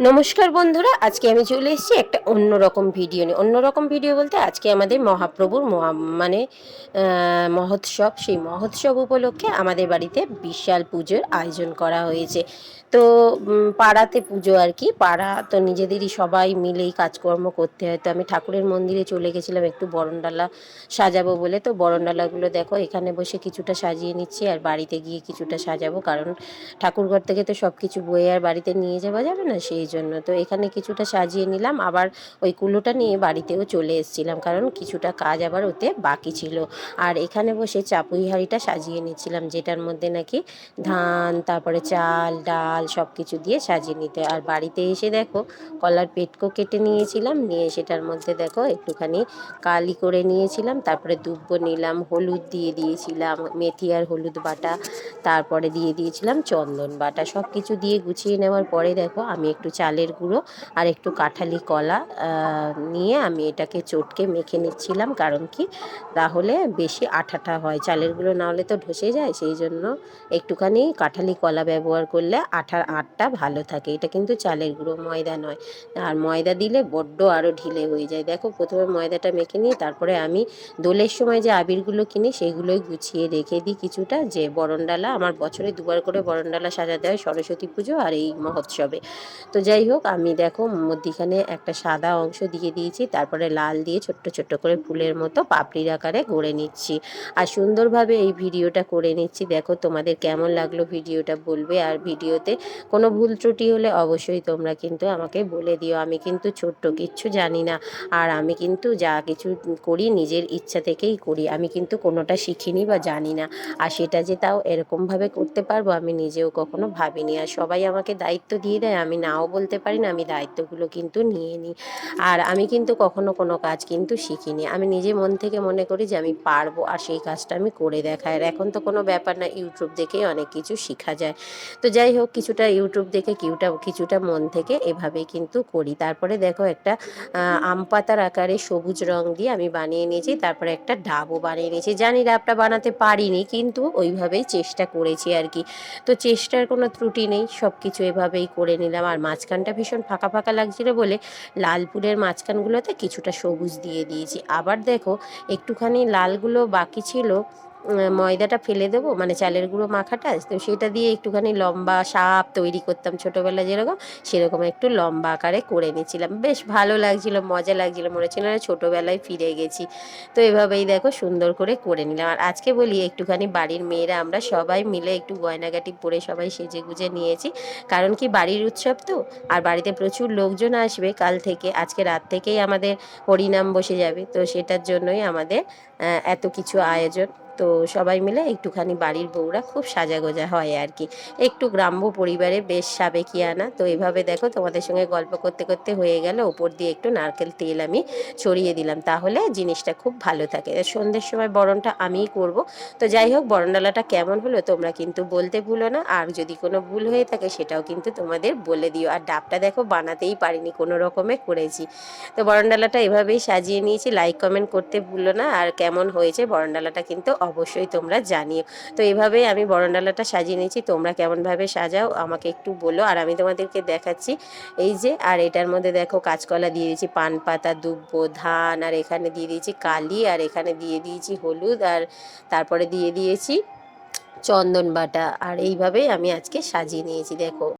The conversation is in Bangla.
নমস্কার বন্ধুরা, আজকে আমি চলে এসেছি একটা অন্যরকম ভিডিও নিয়ে। অন্যরকম ভিডিও বলতে আজকে আমাদের মহাপ্রভুর মহা- মানে মহোৎসব। সেই মহোৎসব উপলক্ষে আমাদের বাড়িতে বিশাল পুজোর আয়োজন করা হয়েছে। তো পাড়াতে পুজো আর কি। পাড়া তো নিজেদেরই সবাই মিলেই কাজকর্ম করতে হয়। তো আমি ঠাকুরের মন্দিরে চলে গেছিলাম, একটু বরণডালা সাজাবো বলে। তো বরণডালাগুলো দেখো, এখানে বসে কিছুটা সাজিয়ে নিচ্ছি আর বাড়িতে গিয়ে কিছুটা সাজাবো। কারণ ঠাকুরঘর থেকে তো সব কিছু বয়ে আর বাড়িতে নিয়ে যাওয়া যাবে না, সেই জন্য। তো এখানে কিছুটা সাজিয়ে নিলাম। আবার ওই কুলোটা নিয়ে বাড়িতেও চলে এসেছিলাম, কারণ কিছুটা কাজ আবার ওতে বাকি ছিল। আর এখানে বসে চাপুই হাঁড়িটা সাজিয়ে নিচ্ছিলাম, যেটার মধ্যে নাকি ধান, তারপরে চাল, ডাল সব কিছু দিয়ে সাজিয়ে নিতে। আর বাড়িতে এসে দেখো, কলার পেটকো কেটে নিয়েছিলাম, নিয়ে সেটার মধ্যে দেখো একটুখানি কালি করে নিয়েছিলাম, তারপরে দুব্বো নিলাম, হলুদ দিয়ে দিয়েছিলাম, মেথি আর হলুদ বাটা, তারপরে দিয়ে দিয়েছিলাম চন্দন বাটা। সব কিছু দিয়ে গুছিয়ে নেওয়ার পরে দেখো, আমি একটু চালের গুঁড়ো আর একটু কাঁঠালি কলা নিয়ে আমি এটাকে চটকে মেখে নিচ্ছিলাম। কারণ কি? তাহলে বেশি আঠাটা হয়। চালের গুঁড়ো না হলে তো ঢসে যায়। সেই জন্য একটুখানি কাঁঠালি কলা ব্যবহার করলে আঠার আটটা ভালো থাকে। এটা কিন্তু চালের গুঁড়ো, ময়দা নয়। আর ময়দা দিলে বড্ড আরও ঢিলে হয়ে যায়। দেখো, প্রথমে ময়দাটা মেখে নিই তারপরে আমি দোলের সময় যে আবিরগুলো কিনি, সেগুলোই গুছিয়ে রেখে দিই কিছুটা। যে বরণডালা, আমার বছরে দুবার করে বরণডালা সাজাতে হয় সরস্বতী পুজো আর এই মহোৎসবে। তো যাই হোক, আমি দেখো মধ্যিখানে একটা সাদা অংশ দিয়ে দিয়েছি। তারপরে লাল দিয়ে ছোট্ট ছোট্ট করে ফুলের মতো পাপড়ির আকারে গড়ে নিচ্ছি। আর সুন্দরভাবে এই ভিডিওটা করে নিচ্ছি। দেখো তোমাদের কেমন লাগল ভিডিওটা বলবে। আর ভিডিওতে কোনো ভুল ত্রুটি হলে অবশ্যই তোমরা কিন্তু আমাকে বলে দিও। আমি কিন্তু ছোট্ট, কিচ্ছু জানি না। আর আমি কিন্তু যা কিছু করি নিজের ইচ্ছা থেকেই করি। আমি কিন্তু কোনোটা শিখিনি বা জানি না। আর সেটা যে তাও এরকমভাবে করতে পারব আমি নিজেও কখনো ভাবিনি। আর সবাই আমাকে দায়িত্ব দিয়ে দেয়, আমি নাও বলতে পারি না, আমি দায়িত্বগুলো কিন্তু নিয়ে নিই। আর আমি কিন্তু কখনো কোনো কাজ কিন্তু শিখিনি। আমি নিজে মন থেকে মনে করি যে আমি পারব আর সেই কাজটা আমি করে দেখাই আর এখন তো কোনো ব্যাপার না ইউটিউব দেখেই অনেক কিছু শেখা যায়। তো যাই হোক, কিছুটা ইউটিউব দেখে কিছুটা কিছুটা মন থেকে এভাবেই কিন্তু করি। তারপরে দেখো একটা আম পাতার আকারে সবুজ রং দিয়ে আমি বানিয়ে নিয়েছি। তারপরে একটা ডাবও বানিয়ে নিয়েছি। জানি ডাবটা বানাতে পারিনি, কিন্তু ওইভাবেই চেষ্টা করেছি আর কি। তো চেষ্টার কোনো ত্রুটি নেই সব কিছু এভাবেই করে নিলাম। আর মাঝখানটা ভীষণ ফাঁকা ফাঁকা লাগছিল বলে লালপুরের মাঝখানগুলোতে কিছুটা সবুজ দিয়ে দিয়েছি। আবার দেখো, একটুখানি লালগুলো বাকি ছিল। ময়দাটা ফেলে দেবো মানে চালের গুঁড়ো মাখাটা, তো সেটা দিয়ে একটুখানি লম্বা সাপ তৈরি করতাম ছোটোবেলা যেরকম, সেরকম একটু লম্বা আকারে করে নিয়েছিলাম। বেশ ভালো লাগছিল, মজা লাগছিল, মনে হচ্ছিল না ছোটোবেলায় ফিরে গেছি। তো এভাবেই দেখো সুন্দর করে করে নিলাম। আর আজকে বলি একটুখানি বাড়ির মেয়েরা, আমরা সবাই মিলে একটু গয়নাগাটি পরে সবাই সেজে গুজে নিয়েছি। কারণ কি বাড়ির উৎসব তো, আর বাড়িতে প্রচুর লোকজন আসবে কাল থেকে, আজকে রাত থেকেই আমাদের হরিনাম বসে যাবে। তো সেটার জন্যই আমাদের এত কিছু আয়োজন। তো সবাই মিলে একটুখানি বাড়ির বউরা খুব সাজাগোজা হয় আর কি। একটু গ্রাম্য পরিবারে বেশ সাবেকিয়ানা। তো এভাবে দেখো তোমাদের সঙ্গে গল্প করতে করতে হয়ে গেল। ওপর দিয়ে একটু নারকেল তেল আমি ছড়িয়ে দিলাম। তাহলে জিনিসটা খুব ভালো থাকে। সন্ধ্যের সময় বরণটা আমিই করব। তো যাই হোক, বরণডালাটা কেমন হলো তোমরা কিন্তু বলতে ভুলো না। আর যদি কোনো ভুল হয়ে থাকে সেটাও কিন্তু তোমাদের বলে দিও। আর ডাবটা দেখো বানাতেই পারিনি, কোনো রকমে করেছি। তো বরণডালাটা এভাবেই সাজিয়ে নিয়েছি। লাইক কমেন্ট করতে ভুলো না। আর কেমন হয়েছে বরণডালাটা কিন্তু অবশ্যই তোমরা জানিও। তো এভাবেই আমি বরণডালাটা সাজিয়ে নিয়েছি, তোমরা কেমনভাবে সাজাও আমাকে একটু বলো। আর আমি তোমাদেরকে দেখাচ্ছি, এই যে, আর এটার মধ্যে দেখো কাঁচকলা দিয়ে দিয়েছি পান পাতা, দুব্ব, ধান, আর এখানে দিয়ে দিয়েছি কালি, আর এখানে দিয়ে দিয়েছি হলুদ, আর তারপরে দিয়ে দিয়েছি চন্দন বাটা। আর এইভাবেই আমি আজকে সাজিয়ে নিয়েছি, দেখো।